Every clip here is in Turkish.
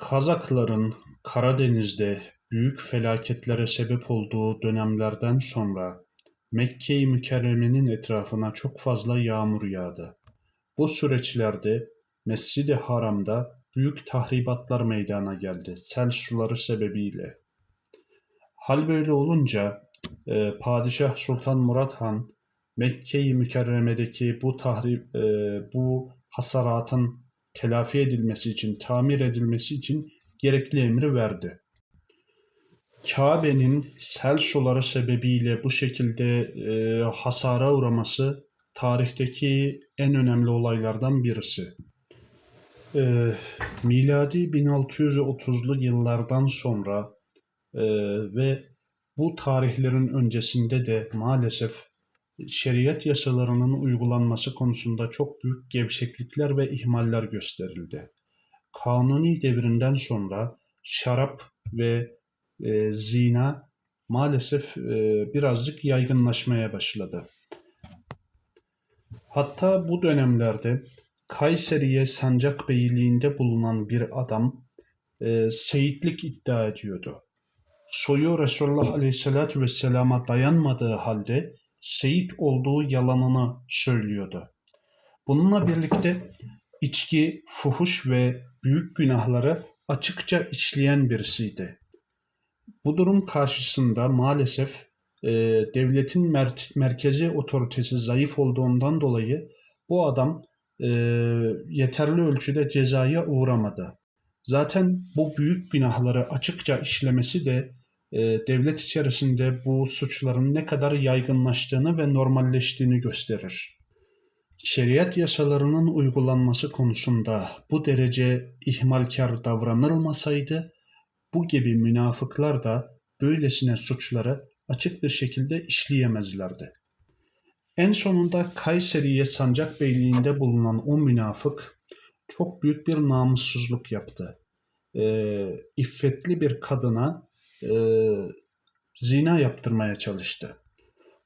Kazakların Karadeniz'de büyük felaketlere sebep olduğu dönemlerden sonra Mekke-i Mükerreme'nin etrafına çok fazla yağmur yağdı. Bu süreçlerde Mescid-i Haram'da büyük tahribatlar meydana geldi sel suları sebebiyle. Hal böyle olunca e, Padişah Sultan Murat Han Mekke-i Mükerreme'deki bu tahrip e, bu hasaratın telafi edilmesi için, tamir edilmesi için gerekli emri verdi. Kabe'nin sel suları sebebiyle bu şekilde e, hasara uğraması tarihteki en önemli olaylardan birisi. E, miladi 1630'lu yıllardan sonra e, ve bu tarihlerin öncesinde de maalesef şeriat yasalarının uygulanması konusunda çok büyük gevşeklikler ve ihmaller gösterildi. Kanuni devrinden sonra şarap ve e, zina maalesef e, birazcık yaygınlaşmaya başladı. Hatta bu dönemlerde Kayseri'ye Sancakbeyliğinde bulunan bir adam e, seyitlik iddia ediyordu. Soyu Resulullah Aleyhisselatü Vesselam'a dayanmadığı halde Seyit olduğu yalanını söylüyordu. Bununla birlikte içki, fuhuş ve büyük günahları açıkça işleyen birisiydi. Bu durum karşısında maalesef e, devletin mer- merkezi otoritesi zayıf olduğundan dolayı bu adam e, yeterli ölçüde cezaya uğramadı. Zaten bu büyük günahları açıkça işlemesi de devlet içerisinde bu suçların ne kadar yaygınlaştığını ve normalleştiğini gösterir. Şeriat yasalarının uygulanması konusunda bu derece ihmalkar davranılmasaydı, bu gibi münafıklar da böylesine suçları açık bir şekilde işleyemezlerdi. En sonunda Kayseri'ye Sancakbeyliğinde bulunan o münafık çok büyük bir namussuzluk yaptı. E, iffetli bir kadına e, zina yaptırmaya çalıştı.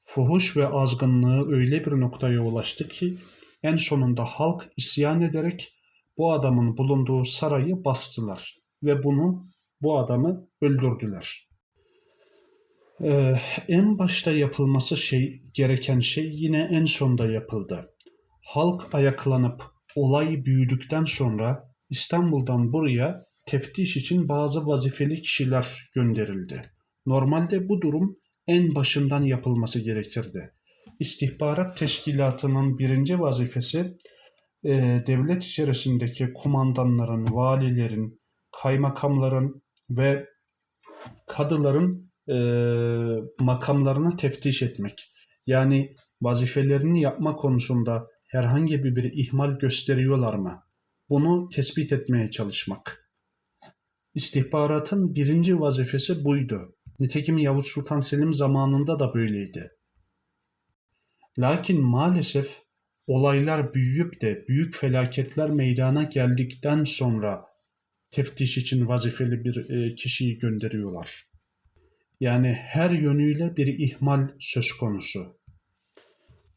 Fuhuş ve azgınlığı öyle bir noktaya ulaştı ki en sonunda halk isyan ederek bu adamın bulunduğu sarayı bastılar ve bunu bu adamı öldürdüler. Ee, en başta yapılması şey gereken şey yine en sonda yapıldı. Halk ayaklanıp olay büyüdükten sonra İstanbul'dan buraya teftiş için bazı vazifeli kişiler gönderildi. Normalde bu durum en başından yapılması gerekirdi. İstihbarat teşkilatının birinci vazifesi e, devlet içerisindeki kumandanların, valilerin, kaymakamların ve kadıların e, makamlarını teftiş etmek. Yani vazifelerini yapma konusunda herhangi bir ihmal gösteriyorlar mı? Bunu tespit etmeye çalışmak. İstihbaratın birinci vazifesi buydu. Nitekim Yavuz Sultan Selim zamanında da böyleydi. Lakin maalesef olaylar büyüyüp de büyük felaketler meydana geldikten sonra teftiş için vazifeli bir e, kişiyi gönderiyorlar. Yani her yönüyle bir ihmal söz konusu.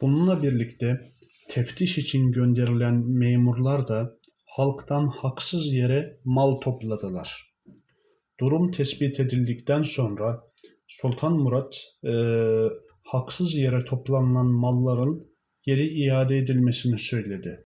Bununla birlikte teftiş için gönderilen memurlar da halktan haksız yere mal topladılar. Durum tespit edildikten sonra Sultan Murat e, haksız yere toplanılan malların geri iade edilmesini söyledi.